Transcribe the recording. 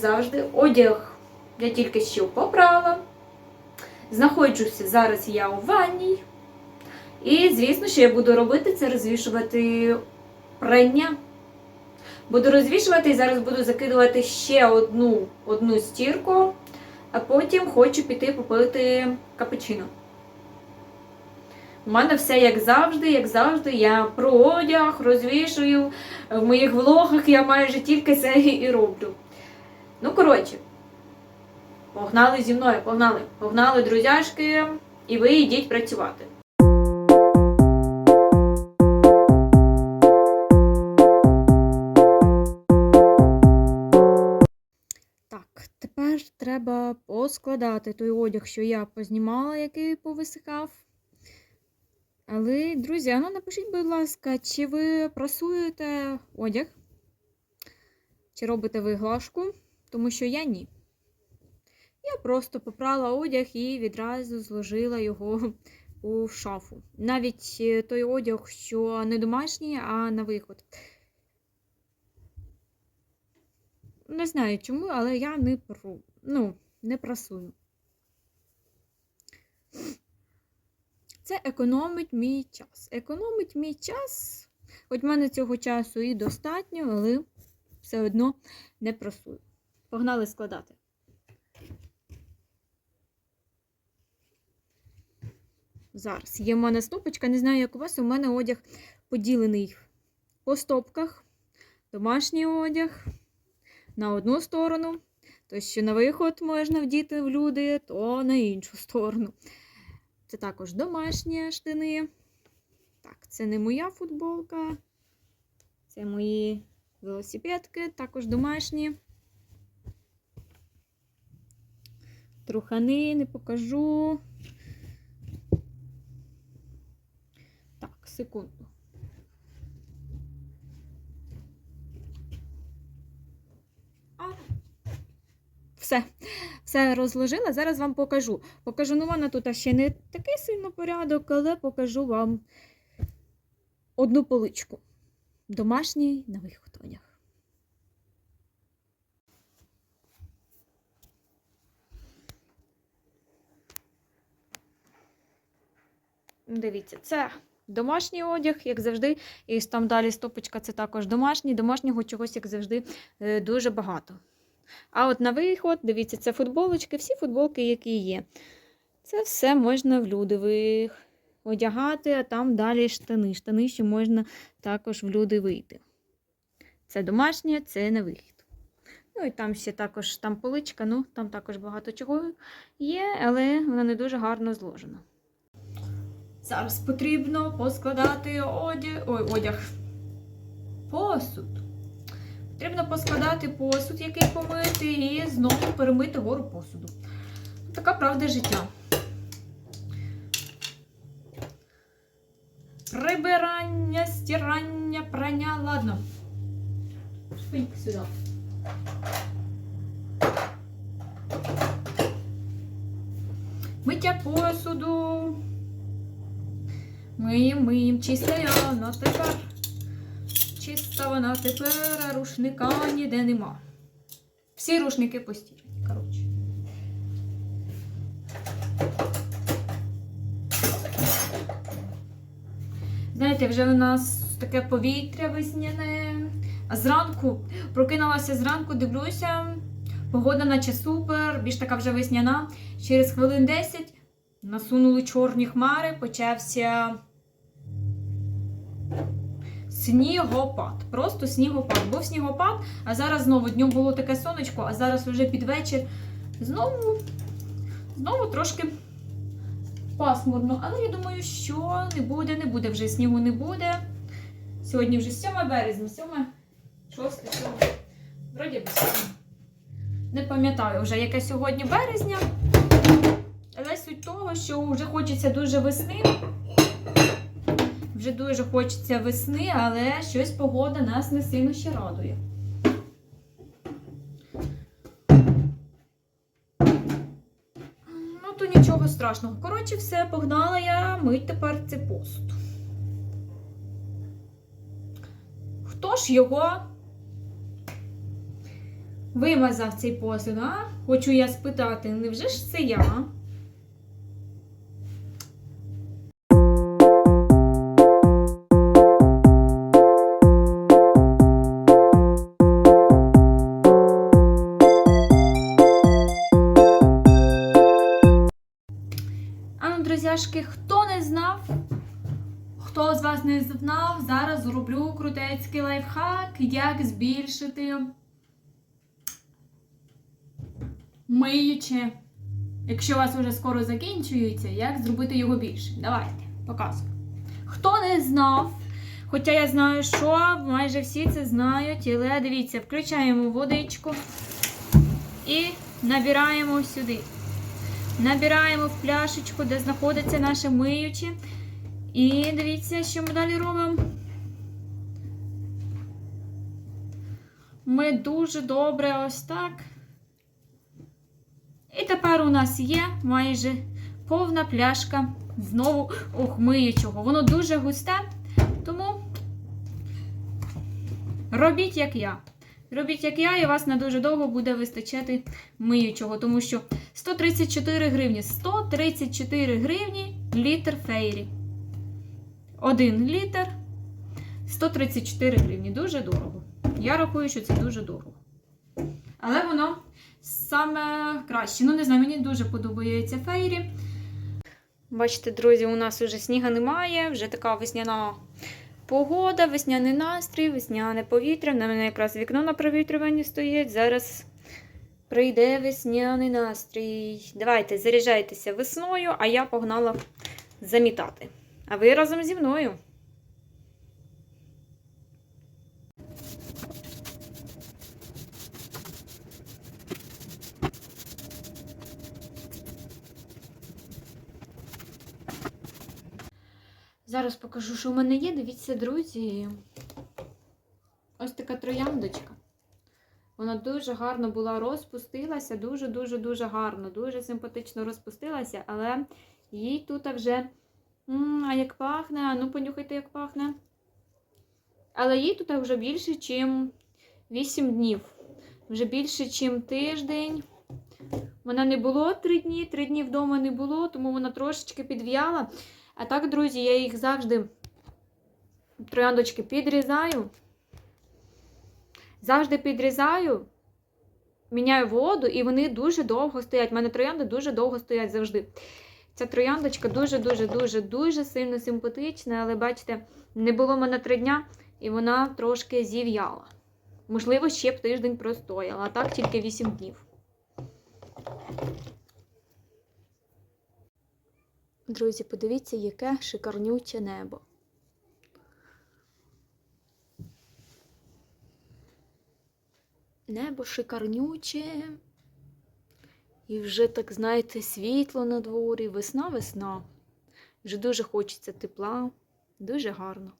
завжди. Одяг я тільки що попрала. Знаходжуся зараз я у ванній. І, звісно, що я буду робити, це розвішувати прання. Буду розвішувати і зараз буду закидувати ще одну, одну стірку, а потім хочу піти попити капучино. У мене все як завжди, як завжди. Я про одяг розвішую. В моїх влогах я майже тільки це і роблю. Ну, коротше, погнали зі мною, погнали. Погнали, друзяшки, і ви йдіть працювати. Так, тепер треба поскладати той одяг, що я познімала, який повисихав. Але, друзі, ну напишіть, будь ласка, чи ви прасуєте одяг? Чи робите ви глажку? Тому що я ні. Я просто попрала одяг і відразу зложила його у шафу. Навіть е, той одяг, що не домашній, а на виход. Не знаю чому, але я не пру. Ну, не прасую. Це економить мій час. Економить мій час, хоч в мене цього часу і достатньо, але все одно не прасую. Погнали складати. Зараз є в мене стопочка, не знаю, як у вас, у мене одяг поділений по стопках. Домашній одяг на одну сторону. То, що на виход можна вдіти в люди, то на іншу сторону. Це також домашні штани. Так, це не моя футболка. Це мої велосипедки, також домашні. Трухани не покажу. Так, секунду. Все, все розложила. Зараз вам покажу. Покажу, ну вона тут ще не такий сильно порядок, але покажу вам одну поличку. Домашній на виход Дивіться, це домашній одяг, як завжди. І там далі стопочка це також домашній. Домашнього чогось, як завжди, е, дуже багато. А от на виход, дивіться, це футболочки, всі футболки, які є. Це все можна в люди одягати, а там далі штани. Штани ще можна також в люди вийти. Це домашнє, це на вихід. Ну і там ще також там поличка, ну там також багато чого є, але вона не дуже гарно зложена. Зараз потрібно поскладати одяг. Ой, одяг. Посуд. Потрібно поскладати посуд, який помити, і знову перемити гору посуду. Така правда життя. Прибирання, стирання, прання. Ладно. Шпинька сюди. Миття посуду. Миєм, миєм, чиста вона тепер. Чиста вона тепер, а рушника ніде нема. Всі рушники постірні, коротше. Знаєте, вже у нас таке повітря весняне. А зранку прокинулася зранку, дивлюся, погода наче супер, більш така вже весняна. Через хвилин 10 насунули чорні хмари, почався снігопад. Просто снігопад. Був снігопад, а зараз знову днем було таке сонечко, а зараз вже під вечір знову, знову трошки пасмурно. Але я думаю, що не буде, не буде вже снігу не буде. Сьогодні вже 7 березня, 7, 6, 7. Вроді би 7. Не пам'ятаю вже, яке сьогодні березня. Але суть того, що вже хочеться дуже весни. Вже дуже хочеться весни, але щось погода нас не сильно ще радує. Ну, то нічого страшного. Коротше, все, погнала я мить тепер цей посуд. Хто ж його вимазав цей посуд, а? Хочу я спитати, невже ж це я? Ну, хто не знав, хто з вас не знав, зараз зроблю крутецький лайфхак, як збільшити миюче. Якщо у вас вже скоро закінчується, як зробити його більше? Давайте, показую. Хто не знав, хоча я знаю, що майже всі це знають, але дивіться, включаємо водичку і набираємо сюди. Набираємо в пляшечку, де знаходиться наше миюче. І дивіться, що ми далі робимо. Ми дуже добре ось так. І тепер у нас є майже повна пляшка знову ох, миючого. Воно дуже густе, тому робіть як я. Робіть як я, і вас на дуже довго буде вистачати миючого, тому що 134 гривні. 134 гривні літр фейрі. Один літр 134 гривні. Дуже дорого. Я рахую, що це дуже дорого. Але воно саме краще. Ну, не знаю, мені дуже подобається фейрі. Бачите, друзі, у нас вже сніга немає, вже така весняна погода, весняний настрій, весняне повітря. На мене якраз вікно на провітрюванні стоїть. Зараз прийде весняний настрій. Давайте заряджайтеся весною, а я погнала замітати. А ви разом зі мною. Зараз покажу, що в мене є. Дивіться, друзі. Ось така трояндочка. Вона дуже гарно була розпустилася, дуже-дуже-дуже гарно, дуже симпатично розпустилася, але їй тут вже. А як пахне, ну понюхайте, як пахне. Але їй тут вже більше, ніж 8 днів. Вже більше, ніж тиждень. Вона не було 3 дні, 3 дні вдома не було, тому вона трошечки підв'яла. А так, друзі, я їх завжди трояндочки підрізаю. Завжди підрізаю, міняю воду, і вони дуже довго стоять. У мене троянди дуже довго стоять завжди. Ця трояндочка дуже-дуже-дуже-дуже сильно симпатична, але бачите, не було мене три дня, і вона трошки зів'яла. Можливо, ще б тиждень простояла, а так тільки 8 днів. Друзі, подивіться, яке шикарнюче небо. Небо шикарнюче. І вже, так, знаєте, світло на дворі, весна-весна. Вже дуже хочеться тепла, дуже гарно.